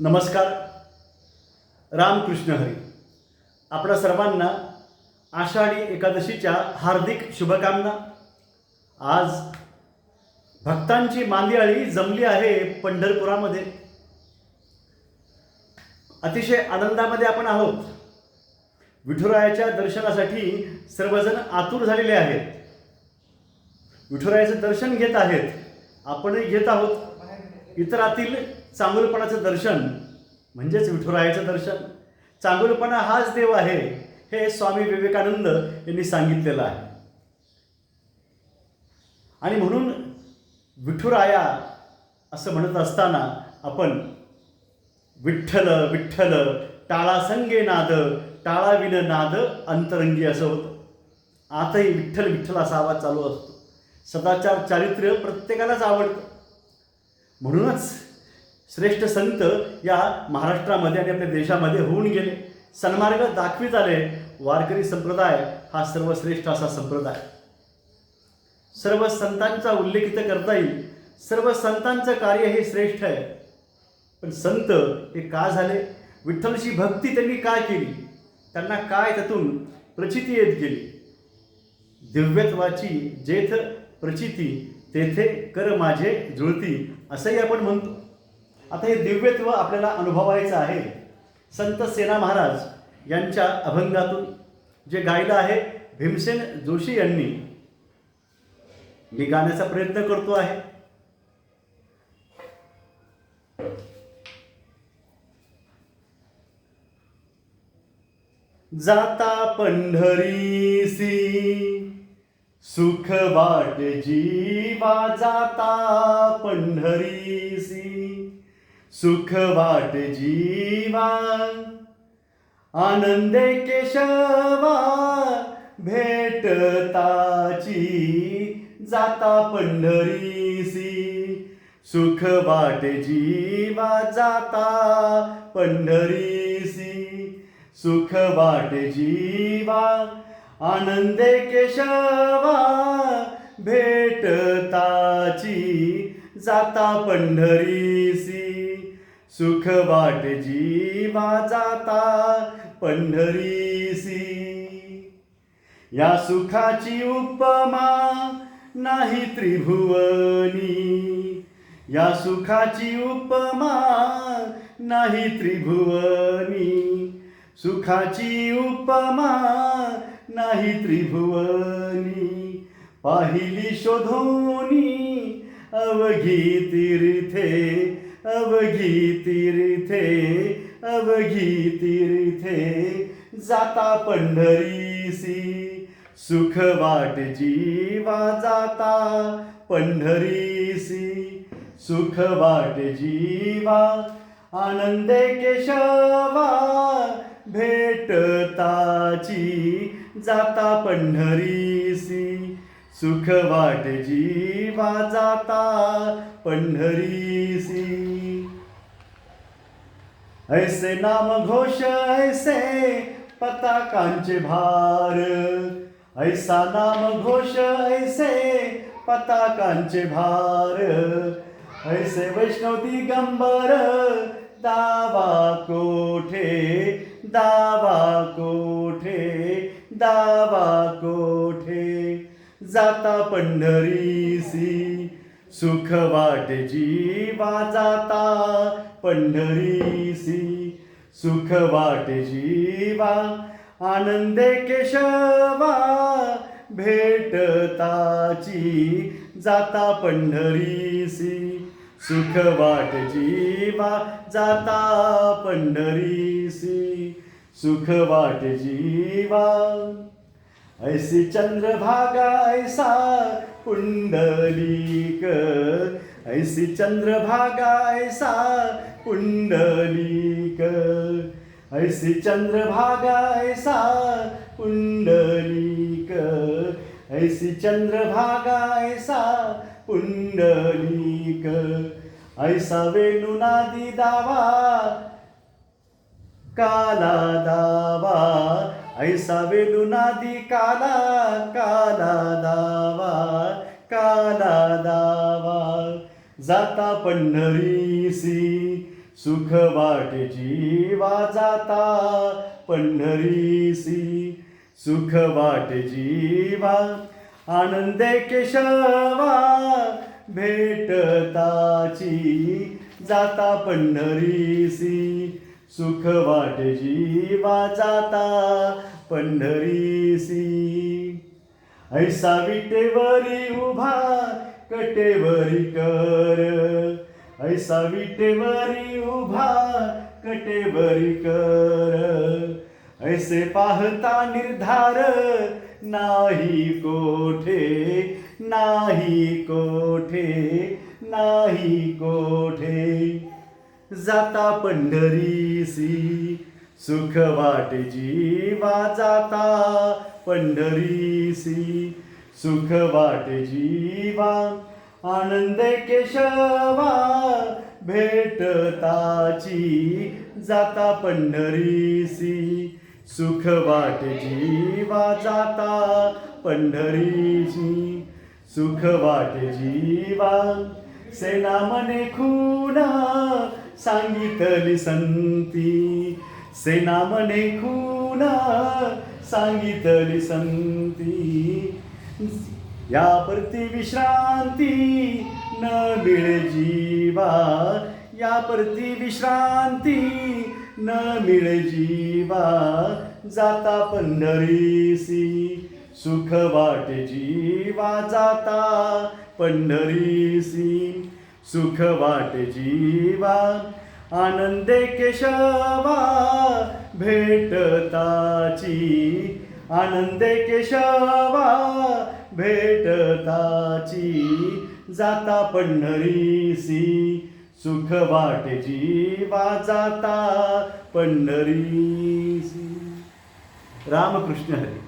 नमस्कार. रामकृष्ण हरी. आपल्या सर्वांना आषाढी एकादशीच्या हार्दिक शुभकामना. आज भक्तांची मांदियाळी जमली आहे पंढरपुरामध्ये. अतिशय आनंदामध्ये आपण आहोत. विठुरायाच्या दर्शनासाठी सर्वजण आतुर झालेले आहेत. विठुरायाचं दर्शन घेत आहेत. आपणही घेत आहोत. इतरातील चांगुलपणाचं दर्शन म्हणजेच विठुरायाचं दर्शन. चांगुलपणा हाच देव आहे हे स्वामी विवेकानंद यांनी सांगितलेलं आहे. आणि म्हणून विठुराया असं म्हणत असताना आपण विठ्ठल विठ्ठल टाळासंगे नाद टाळाविन नाद अंतरंगी असं होतं. आताही विठ्ठल विठ्ठल असा आवाज चालू असतो. सदाचार चारित्र्य प्रत्येकालाच आवडतं. म्हणूनच श्रेष्ठ संत या महाराष्ट्रामध्ये आणि आपल्या देशामध्ये होऊन गेले. सन्मार्ग दाखवित आले. वारकरी संप्रदाय हा सर्वश्रेष्ठ असा संप्रदाय. सर्व संतांचा उल्लेख इथं करता येईल. सर्व संतांचं कार्य हे श्रेष्ठ आहे. पण संत हे का झाले? विठ्ठलची भक्ती त्यांनी काय केली? त्यांना काय त्यातून प्रचिती येत गेली? दिव्यत्वाची जेथ प्रचिती तेथे कर माझे जुळती असंही आपण म्हणतो. आता हे दिव्यत्व आपल्याला अनुभवायचं आहे. संत सेना महाराज यांच्या अभंगातून जे गायलं आहे भीमसेन जोशी यांनी मी गाण्याचा प्रयत्न करतो आहे. जाता पंढरीसी सुख वाट जीवा जाता पंढरीसी. सुख वाट जीवा आनंदे केशवा भेटताची जाता पंढरीसी. सुख वाट जीवा जाता पंढरीसी. सुख वाट जीवा आनंदे केशवा भेटताची जाता पंढरीसी. सुख वाट जीवा जाता पंढरीसी. या सुखाची उपमा नाही त्रिभुवनी. या सुखाची उपमा नाही त्रिभुवनी. सुखाची उपमा नाही त्रिभुवनी पाहिली शोधोनी अवघी तीर्थे अवघी तीर्थे अवघी तीर्थे जाता पंढरीसी सुख वाट जीवा जाता पंढरीसी. सुख वाट जीवा आनंदे केशवा भेटताची जाता पंढरीसी. सुख वाट जीवा जाता पंढरीसी. ऐसे नाम घोष ऐसे पताकांचे भार. ऐसा नाम घोष ऐसे पताकांचे भार. ऐसे वैष्णव दिगंबर दावा कोठे दावा कोठे दावा कोठे जाता पंढरीसी. सुख वाट जीवा जाता पंढरीसी. सुख वाट जीवा आनंदे केशवा भेटताची. जाता पंढरीसी. सुख वाट जीवा जाता पंढरीसी. सुख वाट जीवा ऐसी चंद्रभागा ऐसा पुंडलीक ऐसी चंद्रभागा ऐसा पुंडलीक ऐसी चंद्रभागा ऐसा पुंडलीक ऐसी चंद्रभागा ऐसा पुंडलीक ऐसा वेणुनादी दावा काला दावा ऐसा वेलुनादी काला काला दावा काला दावा जाता पंढरीसी सुख वाटे जीवा जाता पंढरीसी सुख वाटे जीवा आनंदे केशवा भेटताची जाता पंढरीसी सुख वाट जीवा जाता पंढरीसी. ऐसा विटेवरी उभा कटेवरी कर. ऐसा विटेवरी उभा कटेवरी कर. ऐसे पाहता निर्धार नाही कोठे नाही कोठे नाही कोठे. जाता पंढरीसी. सुख वाट जीवा जाता पंढरीसी. सुख वाट जीवा आनंद केशवा भेटताची. जाता पंढरीसी. सुख वाट जीवा जाता पंढरीसी. सुख वाट जीवा सेना मने खुना सांगितली संती सेना मने खुना सांगितली संती या परती विश्रांती न मिळे जीवा. या परती विश्रांती न मिळे जीवा. जाता पंढरीसी सुख वाटे जीवा. जाता पंढरीसी. सुख वाट जीवा आनंदे केशवा भेटताची आनंदे केशवा भेटताची जाता पंढरीसी सुख वाट जीवा जाता पंढरीसी रामकृष्ण हरी।